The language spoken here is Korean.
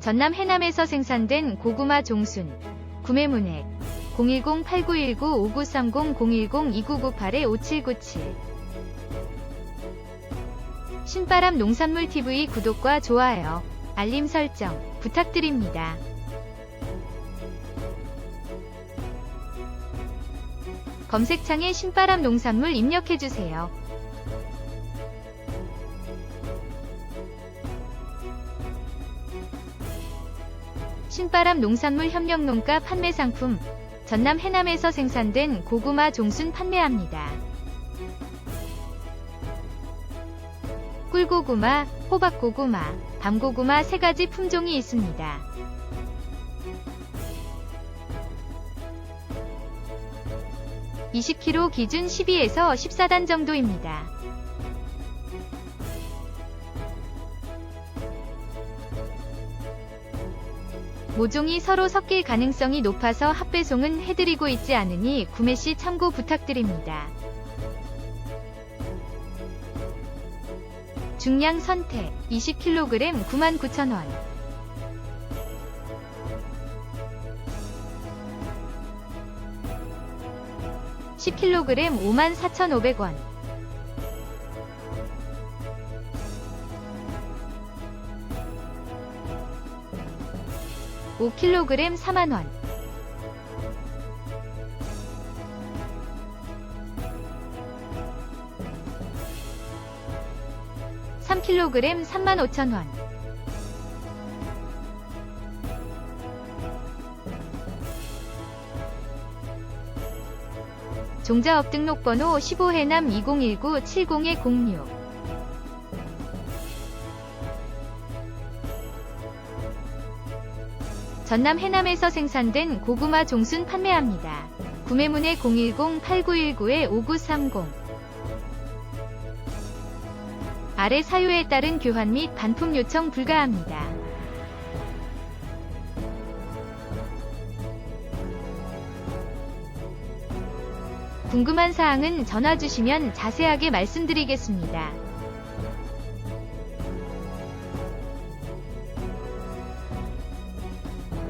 전남 해남에서 생산된 고구마 종순. 구매 문의 010-8919-5930 010-2998-5797 신바람 농산물 TV 구독과 좋아요, 알림 설정 부탁드립니다. 검색창에 신바람 농산물 입력해주세요. 신바람 농산물 협력농가 판매 상품 전남 해남에서 생산된 고구마 종순 판매합니다. 꿀고구마, 호박고구마, 밤고구마 세 가지 품종이 있습니다. (20kg) 기준 12에서 14단 정도입니다. 모종이 서로 섞일 가능성이 높아서 합배송은 해드리고 있지 않으니 구매 시 참고 부탁드립니다. 중량 선택 20kg 99,000원 (10kg) 54,500원 5kg 4만원. (3kg) 35,000원. 종자업 등록번호 15해남 2019-70-06 전남 해남에서 생산된 고구마 종순 판매합니다. 구매문의 010-8919-5930 아래 사유에 따른 교환 및 반품 요청 불가합니다. 궁금한 사항은 전화 주시면 자세하게 말씀드리겠습니다.